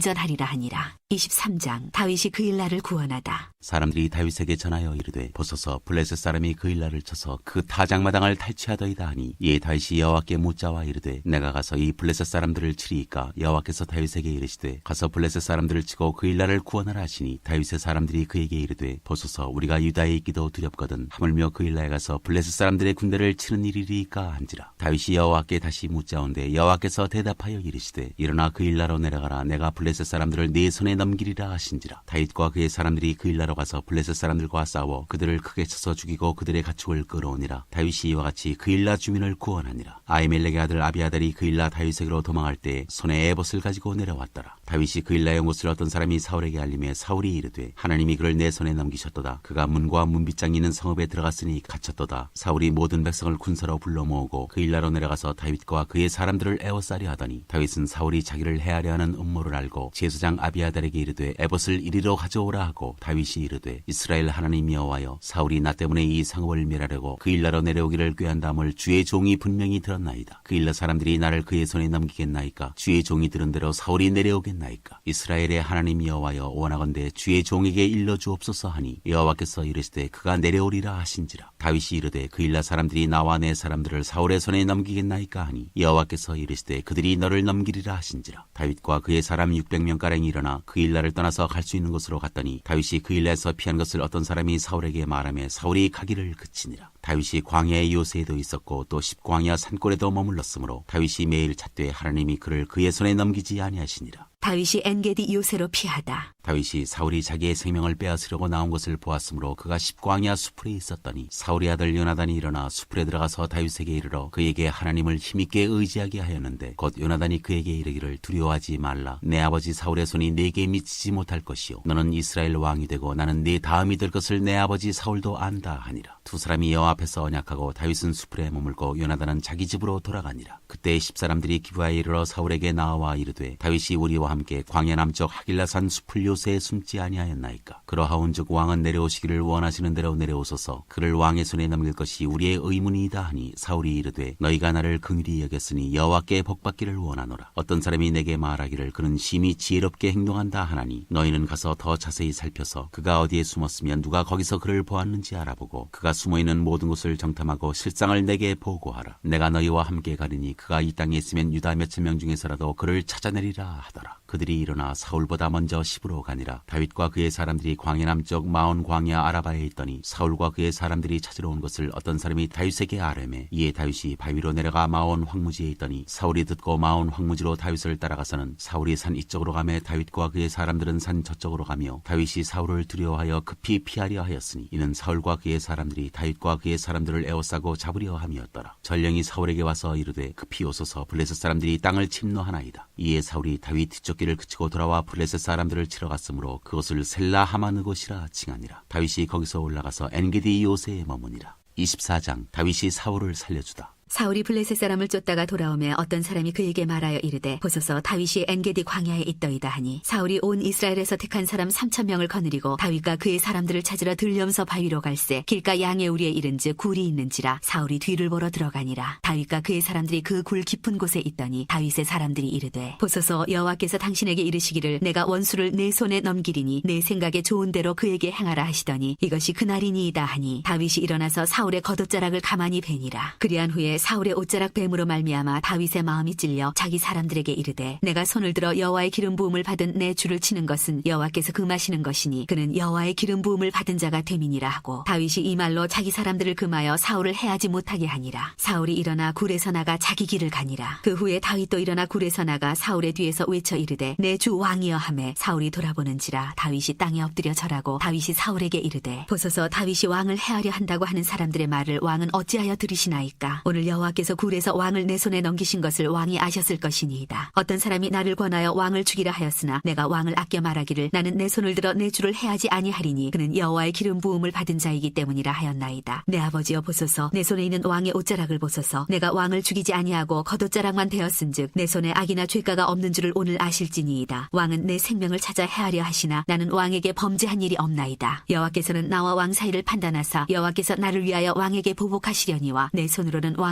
전하리라 하니라. 23장 다윗이 그 일날을 구원하다. 사람들이 다윗에게 전하여 이르되 보소서 블레셋 사람이 그 일날을 쳐서 그 타작마당을 탈취하더이다 하니 이에 다윗이 여호와께 묻자와 이르되 내가 가서 이 블레셋 사람들을 치리이까 여호와께서 다윗에게 이르시되 가서 블레셋 사람들을 치고 그 일날을 구원하라 하시니 다윗의 사람들이 그에게 이르되 보소서 우리가 유다에 있기도 두렵거든 하물며 그 일날에 가서 블레셋 사람들의 군대를 치는 일이리까 한지라 다윗이 여호와께 다시 묻자온데 여호와께서 대답하여 이르시되 일어나 그 일나로 내려가라 내가 블레셋 사람들을 네 손에 넘기리라 하신지라. 다윗과 그의 사람들이 그 일나로 가서 블레셋 사람들과 싸워 그들을 크게 쳐서 죽이고 그들의 가축을 끌어오니라. 다윗이 이와 같이 그 일나 주민을 구원하니라. 아이멜렉의 아들 아비아달이 그 일나 다윗에게로 도망할 때 손에 에봇을 가지고 내려왔더라. 다윗이 그 일나의 옷을 어떤 사람이 사울에게 알림해 사울이 이르되 하나님이 그를 내 손에 넘기셨도다. 그가 문과 문빗장 있는 성읍에 들어갔으니 갇혔도다. 사울이 모든 백성을 군사로 불러 모으고 그 일나로 내려가서 다윗과 그의 사람들을 에워싸려 하더니 다윗은 사울이 자기를 해하려 하는 음모를 알고 제사장 아비아달에게 이르되 에봇을 이리로 가져오라 하고 다윗이 이르되 이스라엘 하나님 여호와여 사울이 나 때문에 이 성읍을 멸하려고 그 일나로 내려오기를 꾀한다함을 주의 종이 분명히 들었나이다. 그 일나 사람들이 나를 그의 손에 넘기겠나이까? 주의 종이 들은 대로 사울이 내려오겠나이까? 이스라엘의 하나님 여호와여 원하건대 주의 종에게 일러 주옵소서 하니 여호와께서 이르시되 그가 내려오리라 하신지라. 다윗이 이르되 그 일나 사람들이 나와 내 사람들을 사울의 손에 넘기겠나이까 하니 여호와께서 이르시되 그들이 너를 넘기리라 하신지라. 다윗과 그의 사람 600명 가량이 일어나 그 일나를 떠나서 갈 수 있는 곳으로 갔더니 다윗이 그 일나에서 피한 것을 어떤 사람이 사울에게 말하며 사울이 가기를 그치니라 다윗이 광야의 요새에도 있었고 또 십광야 산골에도 머물렀으므로 다윗이 매일 찾되 하나님이 그를 그의 손에 넘기지 아니하시니라 다윗이 엔게디 요새로 피하다. 다윗이 사울이 자기의 생명을 빼앗으려고 나온 것을 보았으므로 그가 십광야 수풀에 있었더니 사울의 아들 요나단이 일어나 수풀에 들어가서 다윗에게 이르러 그에게 하나님을 힘있게 의지하게 하였는데 곧 요나단이 그에게 이르기를 두려워하지 말라. 내 아버지 사울의 손이 내게 미치지 못할 것이요. 너는 이스라엘 왕이 되고 나는 네 다음이 될 것을 내 아버지 사울도 안다 하니라. 두 사람이 여호와 앞에서 언약하고 다윗은 수풀에 머물고 요나단은 자기 집으로 돌아가니라. 그때 십사람들이 기부하에 이르러 사울에게 나와 이르되 다윗이 우리와 함께 광야 남쪽 하길라산 수풀 요새에 숨지 아니하였나이까? 그러하온즉 왕은 내려오시기를 원하시는 대로 내려오소서. 그를 왕의 손에 넘길 것이 우리의 의문이다 하니 사울이 이르되 너희가 나를 긍휼히 여겼으니 여호와께 복받기를 원하노라. 어떤 사람이 내게 말하기를 그는 심히 지혜롭게 행동한다 하나니 너희는 가서 더 자세히 살펴서 그가 어디에 숨었으면 누가 거기서 그를 보았는지 알아보고 그가 숨어 있는 모든 곳을 정탐하고 실상을 내게 보고하라. 내가 너희와 함께 가리니 그가 이 땅에 있으면 유다 몇천 명 중에서라도 그를 찾아내리라 하더라 그들이 일어나 사울보다 먼저 시부로 가니라. 다윗과 그의 사람들이 광야 남쪽 마온 광야 아라바에 있더니 사울과 그의 사람들이 찾으러 온 것을 어떤 사람이 다윗에게 아뢰매 이에 다윗이 바위로 내려가 마온 황무지에 있더니 사울이 듣고 마온 황무지로 다윗을 따라가서는 사울이 산 이쪽으로 가매 다윗과 그의 사람들은 산 저쪽으로 가며 다윗이 사울을 두려워하여 급히 피하려 하였으니 이는 사울과 그의 사람들이 다윗과 그의 사람들을 에워싸고 잡으려 함이었더라. 전령이 사울에게 와서 이르되 급히 오소서. 블레셋 사람들이 땅을 침노하나이다. 이에 사울이 다윗 뒤쪽 길을 그치고 돌아와 블레셋 사람들을 치러 갔으므로 그것을 셀라 하마느 곳이라 칭하니라. 다윗이 거기서 올라가서 엔게디 요새에 머무니라. 24장 다윗이 사울을 살려주다 사울이 블레셋 사람을 쫓다가 돌아오매 어떤 사람이 그에게 말하여 이르되 보소서 다윗이 엔게디 광야에 있더이다 하니 사울이 온 이스라엘에서 택한 사람 3천 명을 거느리고 다윗과 그의 사람들을 찾으러 들려면서 바위로 갈새 길가 양의 우리에 이른즉 굴이 있는지라 사울이 뒤를 보러 들어가니라. 다윗과 그의 사람들이 그 굴 깊은 곳에 있더니 다윗의 사람들이 이르되 보소서 여호와께서 당신에게 이르시기를 내가 원수를 내 손에 넘기리니 내 생각에 좋은 대로 그에게 행하라 하시더니 이것이 그날이니이다 하니 다윗이 일어나서 사울의 겉옷자락을 가만히 베니라. 그리한 후에 사울의 옷자락 뱀으로 말미암아 다윗의 마음이 찔려 자기 사람들에게 이르되 내가 손을 들어 여호와의 기름 부음을 받은 내 주를 치는 것은 여호와께서 금하시는 것이니 그는 여호와의 기름 부음을 받은 자가 됨이니라 하고 다윗이 이 말로 자기 사람들을 금하여 사울을 해하지 못하게 하니라. 사울이 일어나 굴에서 나가 자기 길을 가니라. 그 후에 다윗도 일어나 굴에서 나가 사울의 뒤에서 외쳐 이르되 내 주 왕이여 하매 사울이 돌아보는지라. 다윗이 땅에 엎드려 절하고 다윗이 사울에게 이르되 보소서 다윗이 왕을 해하려 한다고 하는 사람들의 말을 왕은 어찌하여 들으시나이까? 오늘 여호와께서 굴에서 왕을 내 손에 넘기신 것을 왕이 아셨을 것이니이다. 어떤 사람이 나를 권하여 왕을 죽이라 하였으나 내가 왕을 아껴 말하기를 나는 내 손을 들어 내 주를 해하지 아니하리니 그는 여호와의 기름 부음을 받은 자이기 때문이라 하였나이다. 내 아버지여 보소서 내 손에 있는 왕의 옷자락을 보소서 내가 왕을 죽이지 아니하고 겉옷자락만 되었은즉 내 손에 악이나 죄가가 없는 줄을 오늘 아실지니이다. 왕은 내 생명을 찾아 해하려 하시나 나는 왕에게 범죄한 일이 없나이다. 여호와께서는 나와 왕 사이를 판단하사 여호와께서 나를 위하여 왕에게 보복하시려니와 내 손으로는 왕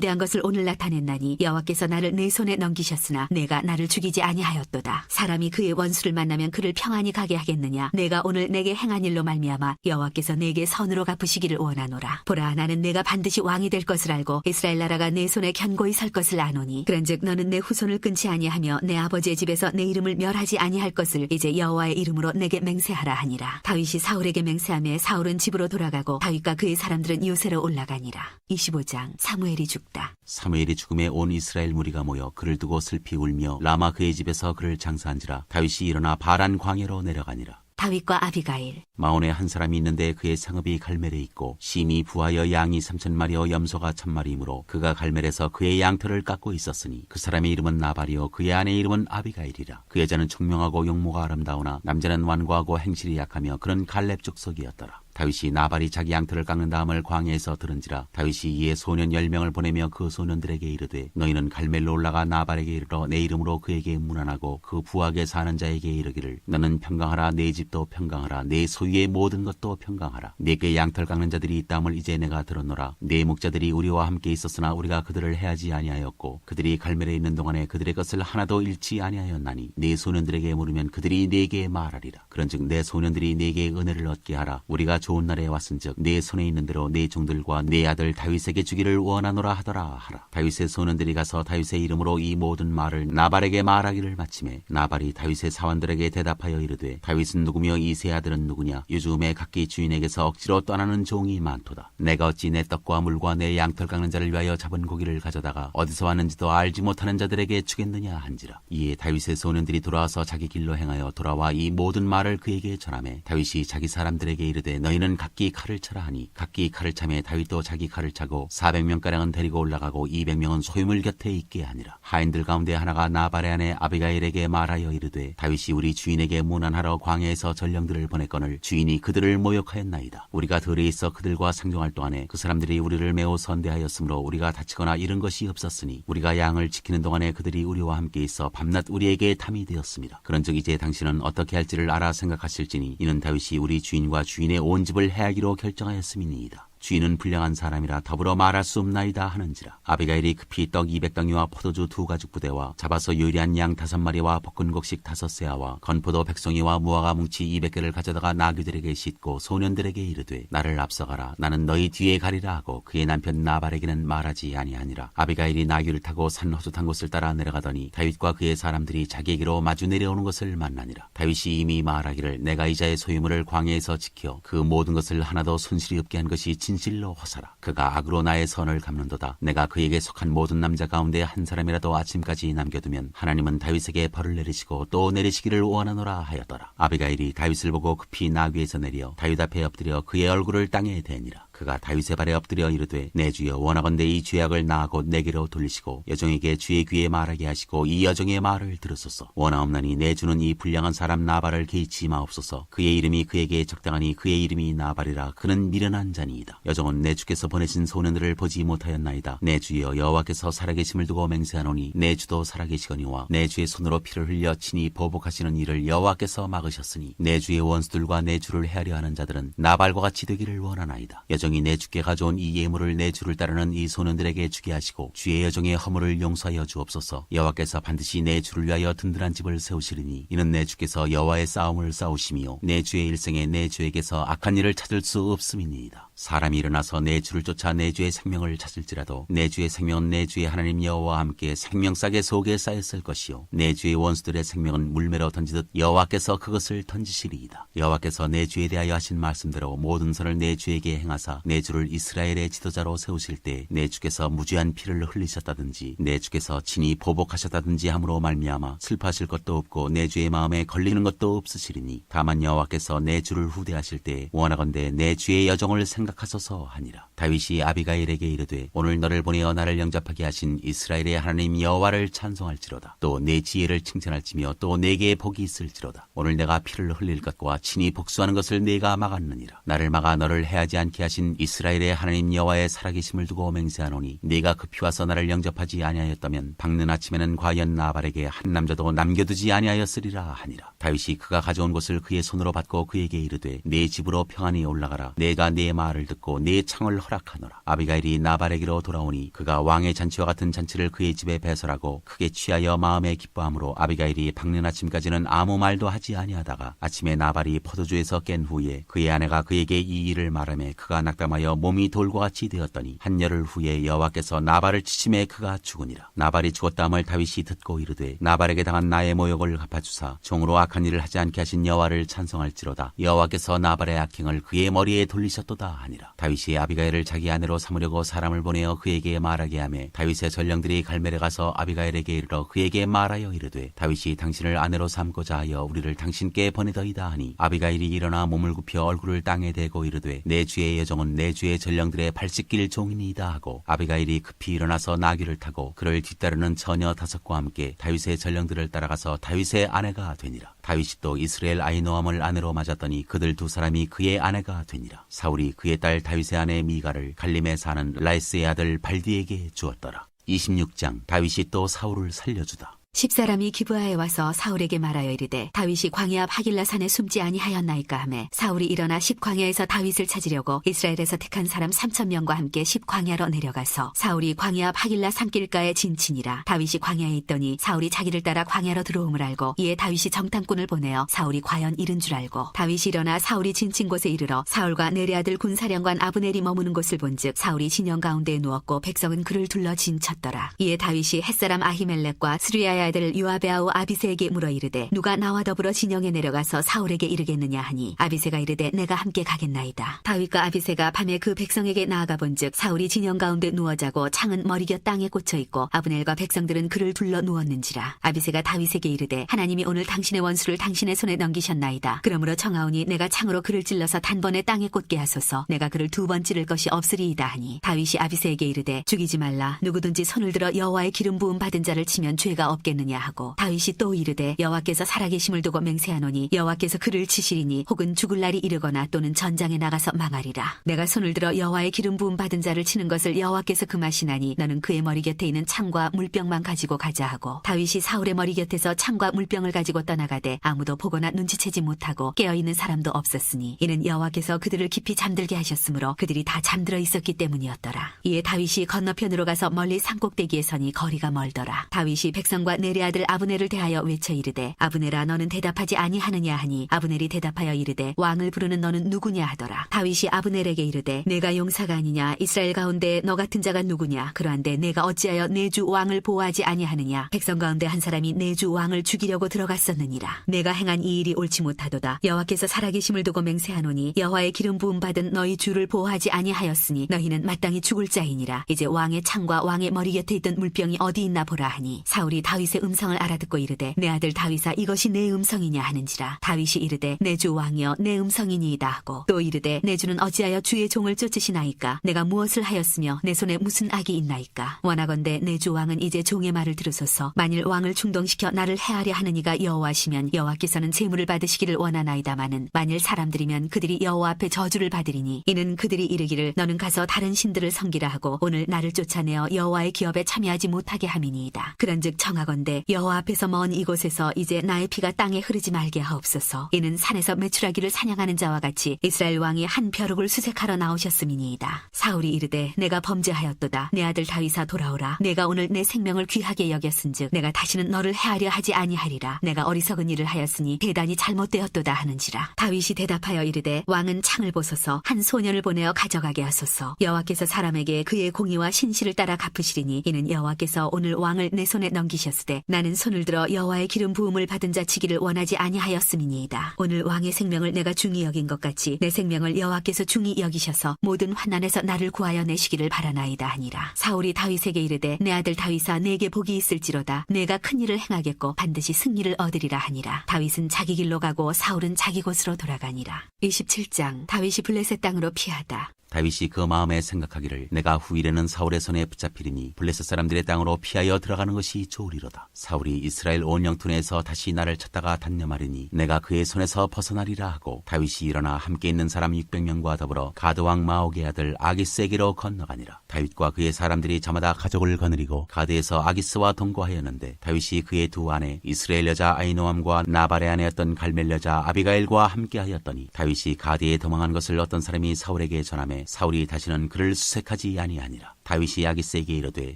대한 것을 오늘 나타냈나니 여호와께서 나를 내 손에 넘기셨으나 내가 나를 죽이지 아니하였도다. 사람이 그의 원수를 만나면 그를 평안히 가게 하겠느냐? 내가 오늘 내게 행한 일로 말미암아 여호와께서 내게 선으로 갚으시기를 원하노라. 보라 나는 내가 반드시 왕이 될 것을 알고 이스라엘 나라가 내 손에 견고히 설 것을 아노니 그런즉 너는 내 후손을 끊지 아니하며 내 아버지의 집에서 내 이름을 멸하지 아니할 것을 이제 여호와의 이름으로 내게 맹세하라 하니라. 다윗이 사울에게 맹세하며 사울은 집으로 돌아가고 다윗과 그의 사람들은 요새로 올라가니라. 25장 사무엘이 죽 다. 사무엘이 죽음에 온 이스라엘 무리가 모여 그를 두고 슬피 울며 라마 그의 집에서 그를 장사한지라 다윗이 일어나 바란 광야로 내려가니라. 다윗과 아비가일 마온에 한 사람이 있는데 그의 상업이 갈멜에 있고 심이 부하여 양이 삼천 마리여 염소가 천 마리이므로 그가 갈멜에서 그의 양털을 깎고 있었으니 그 사람의 이름은 나발이요 그의 아내 이름은 아비가일이라 그 여자는 총명하고 용모가 아름다우나 남자는 완고하고 행실이 약하며 그런 갈렙 족속이었더라 다윗이 나발이 자기 양털을 깎는 다음을 광야에서 들은지라 다윗이 이에 소년 열 명을 보내며 그 소년들에게 이르되 너희는 갈멜로 올라가 나발에게 이르러 내 이름으로 그에게 문안하고 그 부하게 사는 자에게 이르기를 너는 평강하라 내 집도 평강하라 내 소유의 모든 것도 평강하라. 내게 양털 깎는 자들이 있다함을 이제 내가 들었노라. 내 목자들이 우리와 함께 있었으나 우리가 그들을 해하지 아니하였고 그들이 갈멜에 있는 동안에 그들의 것을 하나도 잃지 아니하였나니 내 소년들에게 물으면 그들이 내게 말하리라. 그런즉 내 소년들이 내게 은혜를 얻게 하라. 우리가 좋은 날에 왔은즉 내 손에 있는 대로 내 종들과 내 아들 다윗에게 주기를 원하노라 하더라 하라. 다윗의 소년들이 가서 다윗의 이름으로 이 모든 말을 나발에게 말하기를 마침에 나발이 다윗의 사원들에게 대답하여 이르되 다윗은 누구며 이세 아들은 누구냐? 요즘에 각기 주인에게서 억지로 떠나는 종이 많도다. 내가 어찌 내 떡과 물과 내 양털 깎는 자를 위하여 잡은 고기를 가져다가 어디서 왔는지도 알지 못하는 자들에게 주겠느냐 한지라. 이에 다윗의 소년들이 돌아와서 자기 길로 행하여 돌아와 이 모든 말을 그에게 전하매 다윗이 자기 사람들에게 이르되 너희 는 각기 칼을 차라 하니 각기 칼을 차매 다윗도 자기 칼을 차고 400명가량은 데리고 올라가고 200명은 소유물 곁에 있게 하니라. 하인들 가운데 하나가 나발의 아내 아비가일에게 말하여 이르되 다윗이 우리 주인에게 문안하러 광야에서 전령들을 보냈거늘 주인이 그들을 모욕하였나이다. 우리가 들에 있어 그들과 상종할 동안에 그 사람들이 우리를 매우 선대하였으므로 우리가 다치거나 잃은 것이 없었으니 우리가 양을 지키는 동안에 그들이 우리와 함께 있어 밤낮 우리에게 탐이 되었습니다. 그런즉 이제 당신은 어떻게 할지를 알아 생각하실지니 이는 다윗이 우리 주인과 주인의 온 집을 해하기로 결정하였음이니이다. 주인은 불량한 사람이라 더불어 말할 수 없나이다 하는지라 아비가일이 급히 떡 200덩이와 포도주 두 가죽 부대와 잡아서 요리한 양 다섯 마리와 볶은 곡식 다섯 세아와 건포도 백송이와 무화과 뭉치 200개를 가져다가 나귀들에게 싣고 소년들에게 이르되 나를 앞서가라. 나는 너희 뒤에 가리라 하고 그의 남편 나발에게는 말하지 아니하니라. 아비가일이 나귀를 타고 산 허젓한 곳을 따라 내려가더니 다윗과 그의 사람들이 자기에게로 마주 내려오는 것을 만나니라. 다윗이 이미 말하기를 내가 이자의 소유물을 광야에서 지켜 그 모든 것을 하나도 손실이 없게 한 것이 진 실로 허사라. 그가 악으로 나의 선을 갚는도다. 내가 그에게 속한 모든 남자 가운데 한 사람이라도 아침까지 남겨두면 하나님은 다윗에게 벌을 내리시고 또 내리시기를 원하노라 하였더라. 아비가일이 다윗을 보고 급히 나귀에서 내려 다윗 앞에 엎드려 그의 얼굴을 땅에 대니라. 그가 다윗의 발에 엎드려 이르되 내 주여 원하건대 이 죄악을 나하고 내게로 돌리시고 여종에게 주의 귀에 말하게 하시고 이 여종의 말을 들으소서. 원하옵나니 내 주는 이 불량한 사람 나발을 개의치 마옵소서. 그의 이름이 그에게 적당하니 그의 이름이 나발이라. 그는 미련한 자니이다. 여종은 내 주께서 보내신 소년들을 보지 못하였나이다. 내 주여 여호와께서 살아계심을 두고 맹세하노니 내 주도 살아계시거니와 내 주의 손으로 피를 흘려 친히 보복하시는 일을 여호와께서 막으셨으니 내 주의 원수들과 내 주를 헤아려 하는 자들은 나발과 같이 되기를 원하나이다. 여 종이 내 주께 가져온 이 예물을 내 주를 따르는 이 소년들에게 주게 하시고 주의 여종의 허물을 용서하여 주옵소서. 여호와께서 반드시 내 주를 위하여 든든한 집을 세우시리니 이는 내 주께서 여호와의 싸움을 싸우시며 내 주의 일생에 내 주에게서 악한 일을 찾을 수 없음이니이다 사람이 일어나서 내 주를 쫓아 내 주의 생명을 찾을지라도 내 주의 생명은 내 주의 하나님 여호와와 함께 생명싸게 속에 쌓였을 것이요. 내 주의 원수들의 생명은 물매로 던지듯 여호와께서 그것을 던지시리이다. 여호와께서 내 주에 대하여 하신 말씀대로 모든 선을 내 주에게 행하사 하사 내 주를 이스라엘의 지도자로 세우실 때 내 주께서 무죄한 피를 흘리셨다든지 내 주께서 친히 보복하셨다든지 함으로 말미암아 슬퍼하실 것도 없고 내 주의 마음에 걸리는 것도 없으시리니 다만 여호와께서 내 주를 후대하실 때 원하건대 내 주의 여정을 생 각하소서 하니라. 다윗이 아비가일에게 이르되 오늘 너를 보내어 나를 영접하게 하신 이스라엘의 하나님 여호와를 찬송할지로다. 또 내 지혜를 칭찬할지며 또 내게 복이 있을지로다. 오늘 내가 피를 흘릴 것과 친히 복수하는 것을 내가 막았느니라. 나를 막아 너를 해하지 않게 하신 이스라엘의 하나님 여호와의 살아계심을 두고 맹세하노니 네가 급히 와서 나를 영접하지 아니하였다면 밝는 아침에는 과연 나발에게 한 남자도 남겨두지 아니하였으리라 하니라. 다윗이 그가 가져온 것을 그의 손으로 받고 그에게 이르되 내 집으로 평안히 올라가라. 내가 네 말을 듣고 네 창을 허락하노라. 아비가일이 나발에게로 돌아오니 그가 왕의 잔치와 같은 잔치를 그의 집에 배설하고 크게 취하여 마음에 기뻐함으로 아비가일이 밝는 아침까지는 아무 말도 하지 아니하다가 아침에 나발이 포도주에서 깬 후에 그의 아내가 그에게 이 일을 말하며 그가 낙담하여 몸이 돌과 같이 되었더니 한열흘 후에 여호와께서 나발을 치심에 그가 죽으니라. 나발이 죽었다함을 다윗이 듣고 이르되 나발에게 당한 나의 모욕을 갚아주사 종으로 악한 일을 하지 않게 하신 여호와를 찬송할지로다. 여호와께서 나발의 악행을 그의 머리에 돌리셨도다 하니라. 다윗이 아비가일을 자기 아내로 삼으려고 사람을 보내어 그에게 말하게 하며 다윗의 전령들이 갈멜에 가서 아비가일에게 이르러 그에게 말하여 이르되 다윗이 당신을 아내로 삼고자 하여 우리를 당신께 보내더이다 하니 아비가일이 일어나 몸을 굽혀 얼굴을 땅에 대고 이르되 내 주의 여종은 내 주의 전령들의 발씻길 종이니이다 하고 아비가일이 급히 일어나서 나귀를 타고 그를 뒤따르는 처녀 다섯과 함께 다윗의 전령들을 따라가서 다윗의 아내가 되니라 다윗이 또 이스라엘 아이노함을 아내로 맞았더니 그들 두 사람이 그의 아내가 되니라. 사울이 그의 딸 다윗의 아내 미가를 갈림에 사는 라이스의 아들 발디에게 주었더라. 26장 다윗이 또 사울을 살려주다 십사람이 기브아에 와서 사울에게 말하여 이르되 다윗이 광야 앞 하길라 산에 숨지 아니하였나이까 하매 사울이 일어나 십광야에서 다윗을 찾으려고 이스라엘에서 택한 사람 삼천 명과 함께 십광야로 내려가서 사울이 광야 앞 하길라 산길가에 진친이라. 다윗이 광야에 있더니 사울이 자기를 따라 광야로 들어옴을 알고 이에 다윗이 정탐꾼을 보내어 사울이 과연 이른 줄 알고 다윗이 일어나 사울이 진친 곳에 이르러 사울과 내레 아들 군사령관 아브넬이 머무는 곳을 본즉 사울이 진영 가운데에 누웠고 백성은 그를 둘러 진쳤더라. 이에 다윗이 햇사람 아히멜렉과 스루야 의 아들 아우 아비세에게 물어 이르되 누가 나와 더불어 진영에 내려가서 사울에게 이르겠느냐 하니 아비세가 이르되 내가 함께 가겠나이다. 다윗과 아비세가 밤에 그 백성에게 나아가 본즉 사울이 진영 가운데 누워 자고 창은 머리곁 땅에 꽂혀 있고 아브넬과 백성들은 그를 둘러 누웠는지라 아비세가 다윗에게 이르되 하나님이 오늘 당신의 원수를 당신의 손에 넘기셨나이다. 그러므로 청하오니 내가 창으로 그를 찔러서 단번에 땅에 꽂게 하소서 내가 그를 두 번 찌를 것이 없으리이다 하니 다윗이 아비세에게 이르되 죽이지 말라 누구든지 손을 들어 여호와의 기름 부음 받은 자를 치면 죄가 없겠 느냐 하고 다윗이 또 이르되 여호와께서 살아계심을 두고 맹세하노니 여호와께서 그를 치시리니 혹은 죽을 날이 이르거나 또는 전장에 나가서 망하리라. 내가 손을 들어 여호와의 기름 부음 받은 자를 치는 것을 여호와께서 금하시나니 너는 그의 머리 곁에 있는 창과 물병만 가지고 가자 하고 다윗이 사울의 머리 곁에서 창과 물병을 가지고 떠나가되 아무도 보거나 눈치채지 못하고 깨어 있는 사람도 없었으니 이는 여호와께서 그들을 깊이 잠들게 하셨으므로 그들이 다 잠들어 있었기 때문이었더라. 이에 다윗이 건너편으로 가서 멀리 산꼭대기에 서니 거리가 멀더라. 다윗이 백성과 내레 아들 아브넬을 대하여 외쳐 이르되 아브넬아 너는 대답하지 아니하느냐 하니 아브넬이 대답하여 이르되 왕을 부르는 너는 누구냐 하더라. 다윗이 아브넬에게 이르되 내가 용사가 아니냐? 이스라엘 가운데 너 같은 자가 누구냐? 그러한데 내가 어찌하여 내 주 왕을 보호하지 아니하느냐? 백성 가운데 한 사람이 내 주 왕을 죽이려고 들어갔었느니라. 내가 행한 이 일이 옳지 못하도다. 여호와께서 살아계심을 두고 맹세하노니 여호와의 기름 부음 받은 너희 주를 보호하지 아니하였으니 너희는 마땅히 죽을 자이니라. 이제 왕의 창과 왕의 머리 곁에 있던 물병이 어디 있나 보라 하니 사울이 다윗 의 음성을 알아듣고 이르되 내 아들 다윗아 이것이 내 음성이냐 하는지라. 다윗이 이르되 내 주 왕이여 내 음성이니이다 하고 또 이르되 내 주는 어찌하여 주의 종을 쫓으시나이까? 내가 무엇을 하였으며 내 손에 무슨 악이 있나이까? 원하건대 내 주 왕은 이제 종의 말을 들으소서. 만일 왕을 충동시켜 나를 해하려 하는 이가 여호와시면 여호와께서는 재물을 받으시기를 원하나이다마는 만일 사람들이면 그들이 여호와 앞에 저주를 받으리니 이는 그들이 이르기를 너는 가서 다른 신들을 섬기라 하고 오늘 나를 쫓아내어 여호와의 기업에 참여하지 못하게 함이니이다. 그런즉 청하건 대 여호와 앞에서 먼 이곳에서 이제 나의 피가 땅에 흐르지 말게 하옵소서. 이는 산에서 매출하기를 사냥하는 자와 같이 이스라엘 왕이 한 벼룩을 수색하러 나오셨음이니이다. 사울이 이르되 내가 범죄하였도다. 내 아들 다윗아 돌아오라. 내가 오늘 내 생명을 귀하게 여겼은즉 내가 다시는 너를 해하려 하지 아니하리라. 내가 어리석은 일을 하였으니 대단히 잘못되었도다 하는지라. 다윗이 대답하여 이르되 왕은 창을 보소서. 한 소년을 보내어 가져가게 하소서. 여호와께서 사람에게 그의 공의와 신실을 따라 갚으시리니 이는 여호와께서 오늘 왕을 내 손에 넘기셨으니 이르시되 나는 손을 들어 여호와의 기름 부음을 받은 자 치기를 원하지 아니하였음이니이다. 오늘 왕의 생명을 내가 중히 여긴 것 같이 내 생명을 여호와께서 중히 여기셔서 모든 환난에서 나를 구하여 내시기를 바라나이다 하니라. 사울이 다윗에게 이르되 내 아들 다윗아 내게 복이 있을지로다. 내가 큰 일을 행하겠고 반드시 승리를 얻으리라 하니라. 다윗은 자기 길로 가고 사울은 자기 곳으로 돌아가니라. 27장 다윗이 블레셋 땅으로 피하다. 다윗이 그 마음에 생각하기를 내가 후일에는 사울의 손에 붙잡히리니 블레셋 사람들의 땅으로 피하여 들어가는 것이 좋으리로다. 사울이 이스라엘 온 영토내에서 다시 나를 찾다가 단념하리니 내가 그의 손에서 벗어나리라 하고 다윗이 일어나 함께 있는 사람 600명과 더불어 가드왕 마옥의 아들 아기스에게로 건너가니라. 다윗과 그의 사람들이 저마다 가족을 거느리고 가드에서 아기스와 동거하였는데 다윗이 그의 두 아내 이스라엘 여자 아이노암과 나발의 아내였던 갈멜 여자 아비가일과 함께하였더니 다윗이 가드에 도망한 것을 어떤 사람이 사울에게 전함에 사울이 다시는 그를 수색하지 아니하니라. 다윗이 아기스에게 이르되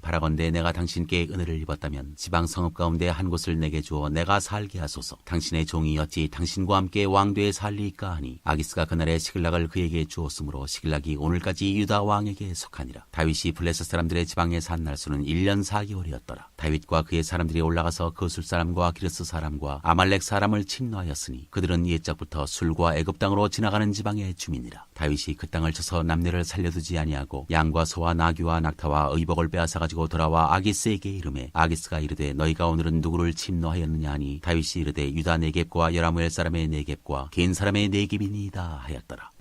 바라건대 내가 당신께 은혜를 입었다면 지방 성읍 가운데 한 곳을 내게 주어 내가 살게 하소서. 당신의 종이 어찌 당신과 함께 왕도에 살리이까 하니 아기스가 그날에 시글락을 그에게 주었으므로 시글락이 오늘까지 유다 왕에게 속하니라. 다윗이 블레셋 사람들의 지방에 산 날수는 1년 4개월이었더라. 다윗과 그의 사람들이 올라가서 거술 사람과 기르스 사람과 아말렉 사람을 침노하였으니 그들은 옛적부터 술과 애굽 땅으로 지나가는 지방의 주민이라. 다윗이 그 땅을 쳐서 남녀를 살려두지 아니하고 양과 소와 나귀와 낙타와 의복을 빼앗아 가지고 돌아와 아기스에게 이름해 아기스가 이르되 너희가 오늘은 누구를 침노하였느냐 하니 다윗이 이르되 유다 네겝과 여라무엘 사람의 네겝과 겐 사람의 네겝이니이다 하였더라.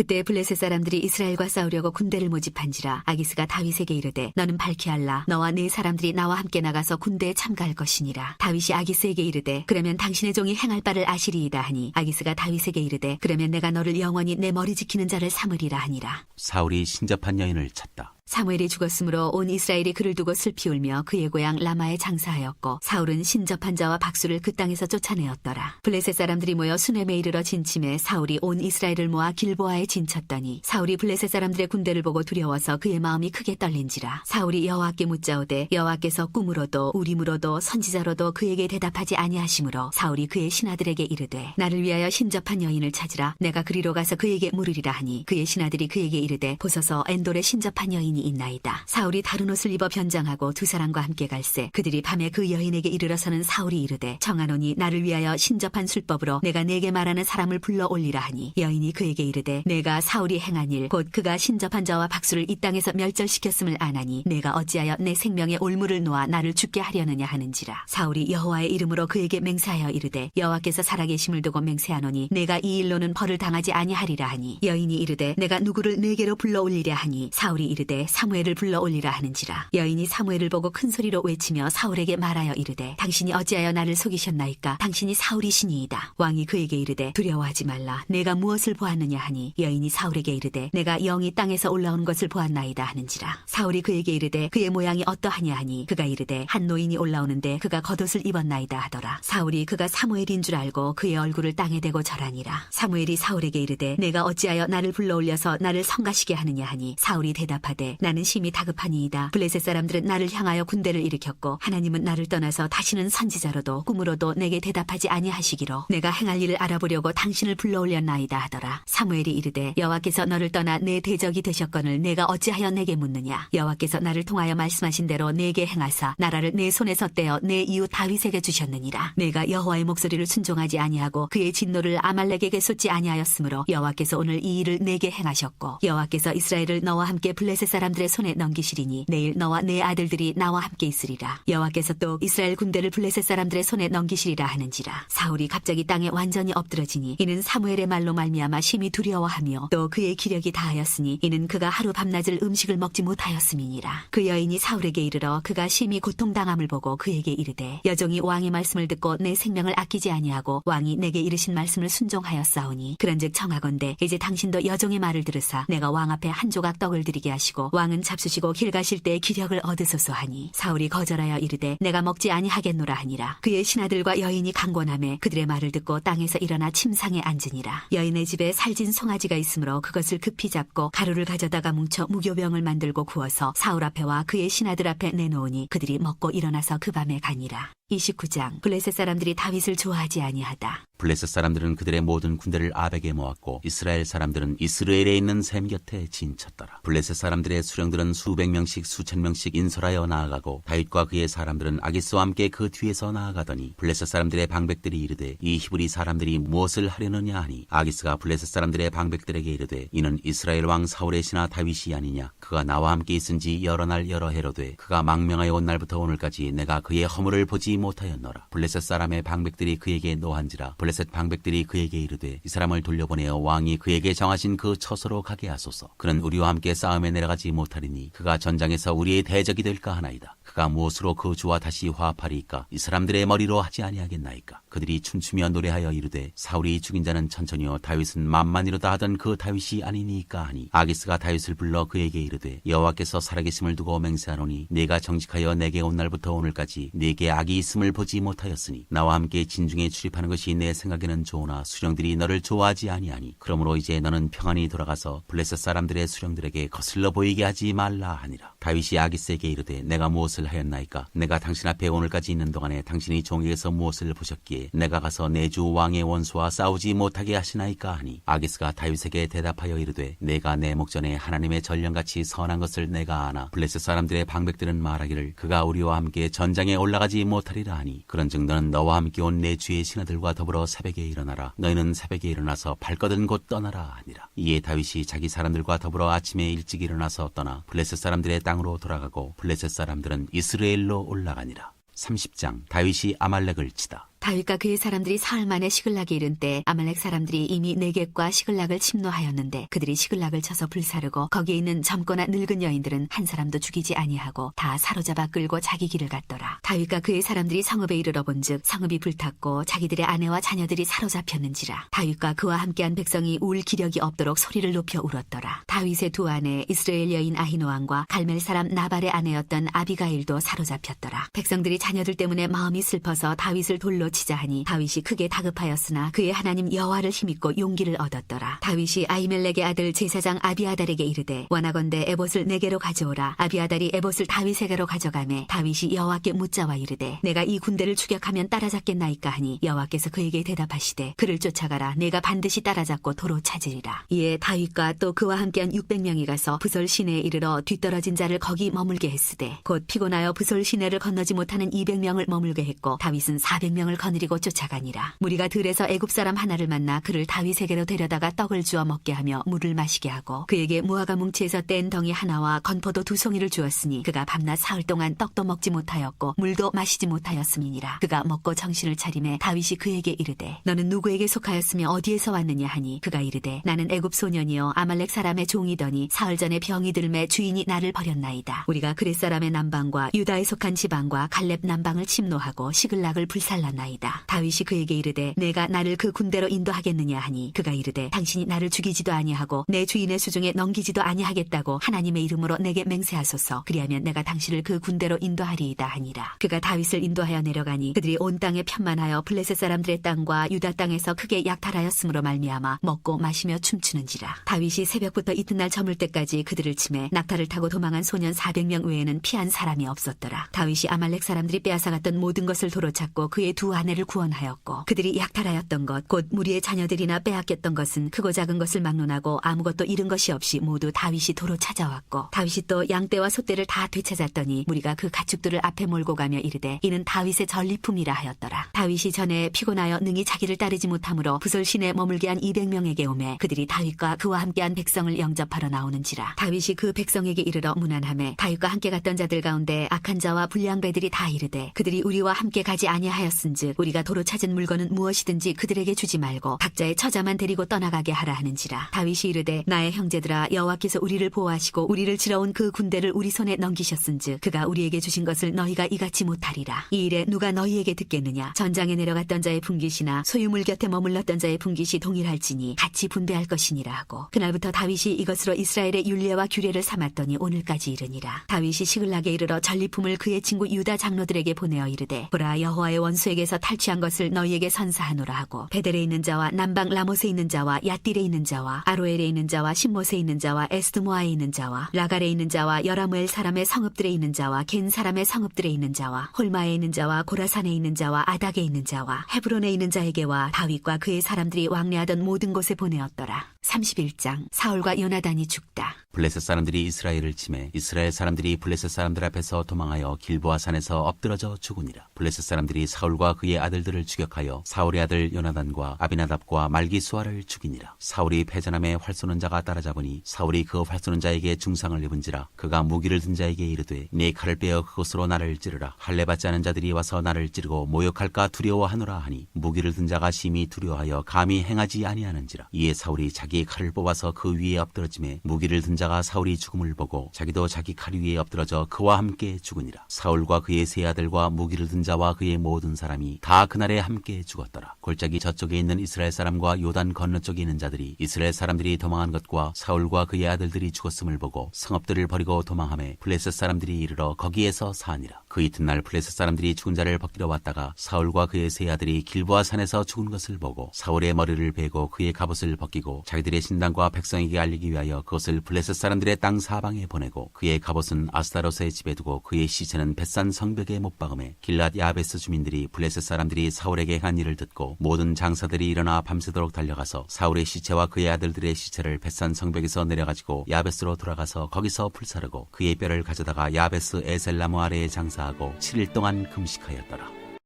그때 블레셋 사람들이 이스라엘과 싸우려고 군대를 모집한지라 아기스가 다윗에게 이르되 너는 밝히 알라. 너와 네 사람들이 나와 함께 나가서 군대에 참가할 것이니라. 다윗이 아기스에게 이르되 그러면 당신의 종이 행할 바를 아시리이다 하니. 아기스가 다윗에게 이르되 그러면 내가 너를 영원히 내 머리 지키는 자를 삼으리라 하니라. 사울이 신접한 여인을 찾다. 사무엘이 죽었으므로 온 이스라엘이 그를 두고 슬피 울며 그의 고향 라마에 장사하였고 사울은 신접한 자와 박수를 그 땅에서 쫓아내었더라. 블레셋 사람들이 모여 수넴에 이르러 진침해 사울이 온 이스라엘을 모아 길보아에 진쳤더니 사울이 블레셋 사람들의 군대를 보고 두려워서 그의 마음이 크게 떨린지라. 사울이 여호와께 묻자오되 여호와께서 꿈으로도 우림으로도 선지자로도 그에게 대답하지 아니하시므로 사울이 그의 신하들에게 이르되 나를 위하여 신접한 여인을 찾으라 내가 그리로 가서 그에게 물으리라 하니 그의 신하들이 그에게 이르되 보소서 엔돌에 신접한 여인이 있나이다. 사울이 다른 옷을 입어 변장하고 두 사람과 함께 갈새 그들이 밤에 그 여인에게 이르러서는 사울이 이르되 청하노니 나를 위하여 신접한 술법으로 내가 내게 말하는 사람을 불러 올리라 하니. 여인이 그에게 이르되 내가 사울이 행한 일 곧 그가 신접한 자와 박수를 이 땅에서 멸절시켰음을 아나니 내가 어찌하여 내 생명의 올무를 놓아 나를 죽게 하려느냐 하는지라. 사울이 여호와의 이름으로 그에게 맹세하여 이르되 여호와께서 살아계심을 두고 맹세하노니 내가 이 일로는 벌을 당하지 아니하리라 하니. 여인이 이르되 내가 누구를 내게로 불러 올리랴 하니. 사울이 이르되 사무엘을 불러 올리라 하는지라. 여인이 사무엘을 보고 큰 소리로 외치며 사울에게 말하여 이르되 당신이 어찌하여 나를 속이셨나이까? 당신이 사울이시니이다. 왕이 그에게 이르되 두려워하지 말라. 내가 무엇을 보았느냐 하니? 여인이 사울에게 이르되 내가 영이 땅에서 올라온 것을 보았나이다 하는지라. 사울이 그에게 이르되 그의 모양이 어떠하냐 하니? 그가 이르되 한 노인이 올라오는데 그가 겉옷을 입었나이다 하더라. 사울이 그가 사무엘인 줄 알고 그의 얼굴을 땅에 대고 절하니라. 사무엘이 사울에게 이르되 내가 어찌하여 나를 불러 올려서 나를 성가시게 하느냐 하니? 사울이 대답하되 나는 심히 다급하니이다. 블레셋 사람들은 나를 향하여 군대를 일으켰고 하나님은 나를 떠나서 다시는 선지자로도 꿈으로도 내게 대답하지 아니하시기로 내가 행할 일을 알아보려고 당신을 불러 올렸나이다 하더라. 사무엘이 이르되 여호와께서 너를 떠나 내 대적이 되셨거늘 내가 어찌하여 내게 묻느냐? 여호와께서 나를 통하여 말씀하신 대로 내게 행하사 나라를 내 손에서 떼어 내 이웃 다윗에게 주셨느니라. 내가 여호와의 목소리를 순종하지 아니하고 그의 진노를 아말렉에게 쏟지 아니하였으므로 여호와께서 오늘 이 일을 내게 행하셨고 여호와께서 이스라엘을 너와 함께 블레셋 사람들의 손에 넘기시리니 내일 너와 내 아들들이 나와 함께 있으리라. 여호와께서 또 이스라엘 군대를 블레셋 사람들의 손에 넘기시리라 하는지라. 사울이 갑자기 땅에 완전히 엎드러지니 이는 사무엘의 말로 말미암아 심히 두려워하며 또 그의 기력이 다하였으니 이는 그가 하루 밤낮을 음식을 먹지 못하였음이니라. 그 여인이 사울에게 이르러 그가 심히 고통당함을 보고 그에게 이르되 여종이 왕의 말씀을 듣고 내 생명을 아끼지 아니하고 왕이 내게 이르신 말씀을 순종하였사오니 그런즉 청하건대 이제 당신도 여종의 말을 들으사 내가 왕 앞에 한 조각 떡을 드리게 하시고 왕은 잡수시고 길 가실 때 기력을 얻으소서 하니 사울이 거절하여 이르되 내가 먹지 아니하겠노라 하니라. 그의 신하들과 여인이 강권함에 그들의 말을 듣고 땅에서 일어나 침상에 앉으니라. 여인의 집에 살진 송아지가 있으므로 그것을 급히 잡고 가루를 가져다가 뭉쳐 무교병을 만들고 구워서 사울 앞에와 그의 신하들 앞에 내놓으니 그들이 먹고 일어나서 그 밤에 가니라. 29장. 블레셋 사람들이 다윗을 좋아하지 아니하다 블레셋 사람들은 그들의 모든 군대를 아벡에 모았고 이스라엘 사람들은 이스라엘에 있는 샘 곁에 진쳤더라. 블레셋 사람들의 수령들은 수백 명씩 수천 명씩 인설하여 나아가고 다윗과 그의 사람들은 아기스와 함께 그 뒤에서 나아가더니 블레셋 사람들의 방백들이 이르되 이 히브리 사람들이 무엇을 하려느냐 하니 아기스가 블레셋 사람들의 방백들에게 이르되 이는 이스라엘 왕 사울의 신하 다윗이 아니냐? 그가 나와 함께 있은지 여러 날 여러 해로 돼 그가 망명하여 온 날부터 오늘까지 내가 그의 허물을 보지 못하였노라. 블레셋 사람의 방백들이 그에게 노한지라 블레셋 방백들이 그에게 이르되 이 사람을 돌려보내어 왕이 그에게 정하신 그 처소로 가게 하소서. 그는 우리와 함께 싸움에 내려가지 못하리니 그가 전장에서 우리의 대적이 될까 하나이다 그가 무엇으로 그 주와 다시 화합하리이까? 이 사람들의 머리로 하지 아니하겠나이까? 그들이 춤추며 노래하여 이르되 사울이 죽인 자는 천천히요 다윗은 만만이로다 하던 그 다윗이 아니니까 하니 아기스가 다윗을 불러 그에게 이르되 여호와께서 살아계심을 두고 맹세하노니 네가 정직하여 내게 온 날부터 오늘까지 네게 악이 있음을 보지 못하였으니 나와 함께 진중에 출입하는 것이 내 생각에는 좋으나 수령들이 너를 좋아하지 아니하니 그러므로 이제 너는 평안히 돌아가서 블레셋 사람들의 수령들에게 거슬러 보이게 하지 말라 하니라. 다윗이 아기스에게 이르되 내가 무엇을 하였나이까? 내가 당신 앞에 오늘까지 있는 동안에 당신이 종에게서 무엇을 보셨기에 내가 가서 내 주 왕의 원수와 싸우지 못하게 하시나이까 하니? 아기스가 다윗에게 대답하여 이르되 내가 내 목전에 하나님의 전령같이 선한 것을 내가 아나 블레셋 사람들의 방백들은 말하기를 그가 우리와 함께 전장에 올라가지 못하리라 하니? 그런즉 너는 너와 함께 온 내 주의 신하들과 더불어 새벽에 일어나라. 너희는 새벽에 일어나서 발거든 곧 떠나라 하니라. 이에 다윗이 자기 사람들과 더불어 아침에 일찍 일어나서 떠나 블레셋 사람들의 땅으로 돌아가고 블레셋 사람들은 이스라엘로 올라가니라. 30장 다윗이 아말렉을 치다 다윗과 그의 사람들이 사흘 만에 시글락에 이른 때 아말렉 사람들이 이미 네겝과 시글락을 침노하였는데 그들이 시글락을 쳐서 불사르고 거기에 있는 젊거나 늙은 여인들은 한 사람도 죽이지 아니하고 다 사로잡아 끌고 자기 길을 갔더라. 다윗과 그의 사람들이 성읍에 이르러 본즉 성읍이 불탔고 자기들의 아내와 자녀들이 사로잡혔는지라. 다윗과 그와 함께한 백성이 울 기력이 없도록 소리를 높여 울었더라. 다윗의 두 아내 이스라엘 여인 아히노왕과 갈멜 사람 나발의 아내였던 아비가일도 사로잡혔더라. 백성들이 자녀들 때문에 마음이 슬퍼서 다윗을 돌로 치자 하니 다윗이 크게 다급하였으나 그의 하나님 여호와를 힘입고 용기를 얻었더라. 다윗이 아이멜렉의 아들 제사장 아비아달에게 이르되 원하건대 에봇을 내게로 가져오라. 아비아달이 에봇을 다윗에게로 가져가매 다윗이 여호와께 묻자와 이르되 내가 이 군대를 추격하면 따라잡겠나이까 하니 여호와께서 그에게 대답하시되 그를 쫓아가라. 내가 반드시 따라잡고 도로 찾으리라. 이에 다윗과 또 그와 함께한 600명이 가서 부솔 시내에 이르러 뒤떨어진 자를 거기 머물게 했으되 곧 피곤하여 부솔 시내를 건너지 못하는 200명을 머물게 했고 다윗은 400명을 거느리고 쫓아가니라. 무리가 들에서 애굽 사람 하나를 만나 그를 다윗에게로 데려다가 떡을 주어 먹게 하며 물을 마시게 하고 그에게 무화과 뭉치에서 뗀 덩이 하나와 건포도 두 송이를 주었으니 그가 밤낮 사흘 동안 떡도 먹지 못하였고 물도 마시지 못하였음이니라. 그가 먹고 정신을 차림에 다윗이 그에게 이르되 너는 누구에게 속하였으며 어디에서 왔느냐 하니 그가 이르되 나는 애굽 소년이요 아말렉 사람의 종이더니 사흘 전에 병이 들매 주인이 나를 버렸나이다. 우리가 그렛 사람의 남방과 유다에 속한 지방과 갈렙 남방을 침노하고 시글락을 불살랐나이다. 다윗이 그에게 이르되 내가 나를 그 군대로 인도하겠느냐 하니 그가 이르되 당신이 나를 죽이지도 아니하고 내 주인의 수중에 넘기지도 아니하겠다고 하나님의 이름으로 내게 맹세하소서 그리하면 내가 당신을 그 군대로 인도하리이다 하니라. 그가 다윗을 인도하여 내려가니 그들이 온 땅에 편만하여 블레셋 사람들의 땅과 유다 땅에서 크게 약탈하였으므로 말미암아 먹고 마시며 춤추는지라. 다윗이 새벽부터 이튿날 저물 때까지 그들을 치매 낙타를 타고 도망한 소년 400명 외에는 피한 사람이 없었더라. 다윗이 아말렉 사람들이 빼앗아갔던 모든 것을 도로 찾고 그의 두 아내를 구원하였고 그들이 약탈하였던 것 곧 무리의 자녀들이나 빼앗겼던 것은 크고 작은 것을 막론하고 아무것도 잃은 것이 없이 모두 다윗이 도로 찾아왔고 다윗이 또 양떼와 소떼를 다 되찾았더니 무리가 그 가축들을 앞에 몰고 가며 이르되 이는 다윗의 전리품이라 하였더라. 다윗이 전에 피곤하여 능히 자기를 따르지 못하므로 부솔 시내 머물게 한 200명에게 오매 그들이 다윗과 그와 함께한 백성을 영접하러 나오는지라. 다윗이 그 백성에게 이르러 문안함에 다윗과 함께 갔던 자들 가운데 악한 자와 불량배들이 다 이르되 그들이 우리와 함께 가지 아니하였은즉 즉 우리가 도로 찾은 물건은 무엇이든지 그들에게 주지 말고 각자의 처자만 데리고 떠나가게 하라 하는지라. 다윗이 이르되 나의 형제들아 여호와께서 우리를 보호하시고 우리를 지러온 그 군대를 우리 손에 넘기셨은즉 그가 우리에게 주신 것을 너희가 이같이 못하리라. 이 일에 누가 너희에게 듣겠느냐? 전장에 내려갔던 자의 분깃이나 소유물 곁에 머물렀던 자의 분깃이 동일할지니 같이 분배할 것이니라 하고 그날부터 다윗이 이것으로 이스라엘의 율례와 규례를 삼았더니 오늘까지 이르니라. 다윗이 시글락에 이르러 전리품을 그의 친구 유다 장로들에게 보내어 이르되 보라 여호와의 원수에게서 탈취한 것을 너희에게 선사하노라 하고 베델에 있는 자와 남방 라못에 있는 자와 야딜에 있는 자와 아로엘에 있는 자와 신못에 있는 자와 에스드모아에 있는 자와 라갈에 있는 자와 여라무엘 사람의 성읍들에 있는 자와 겐 사람의 성읍들에 있는 자와 홀마에 있는 자와 고라산에 있는 자와 아닥에 있는 자와 헤브론에 있는 자에게와 다윗과 그의 사람들이 왕래하던 모든 곳에 보내었더라 31장 사울과 요나단이 죽다 블레셋 사람들이 이스라엘을 침해 이스라엘 사람들이 블레셋 사람들 앞에서 도망하여 길보아 산에서 엎드러져 죽으니라. 블레셋 사람들이 사울과 그의 아들들을 추격하여 사울의 아들 요나단과 아비나답과 말기수아를 죽이니라. 사울이 패전함에 활 쏘는 자가 따라잡으니 사울이 그 활 쏘는 자에게 중상을 입은지라 그가 무기를 든 자에게 이르되 네 칼을 빼어 그것으로 나를 찌르라. 할례 받지 않은 자들이 와서 나를 찌르고 모욕할까 두려워하노라 하니 무기를 든 자가 심히 두려워하여 감히 행하지 아니하는지라. 이에 사울이 자기 칼을 뽑아서 그 위에 엎드러짐에 무기를 든 자가 사울이 죽음을 보고 자기도 자기 칼 위에 엎드러져 그와 함께 죽으니라. 사울과 그의 세 아들과 무기를 든 자와 그의 모든 사람이 다 그날에 함께 죽었더라. 골짜기 저쪽에 있는 이스라엘 사람과 요단 건너 쪽에 있는 자들이 이스라엘 사람들이 도망한 것과 사울과 그의 아들들이 죽었음을 보고 성읍들을 버리고 도망함에 블레셋 사람들이 이르러 거기에서 사니라. 그 이튿날 블레셋 사람들이 죽은 자를 벗기러 왔다가 사울과 그의 세 아들이 길보아 산에서 죽은 것을 보고 사울의 머리를 베고 그의 갑옷을 벗기고 자기들의 신당과 백성에게 알리기 위하여 그것을 블레셋 사람들의 땅 사방에 보내고 그의 갑옷은 아스타로스의 집에 두고 그의 시체는 벳산 성벽에 못 박음에 길랏 야베스 주민들이 블레셋 사람들이 사울에게 한 일을 듣고 모든 장사들이 일어나 밤새도록 달려가서 사울의 시체와 그의 아들들의 시체를 벳산 성벽에서 내려가지고 야베스로 돌아가서 거기서 불사르고 그의 뼈를 가져다가 야베스 에셀나무 아래에 장 사하고 7일 동안 금식하였더라.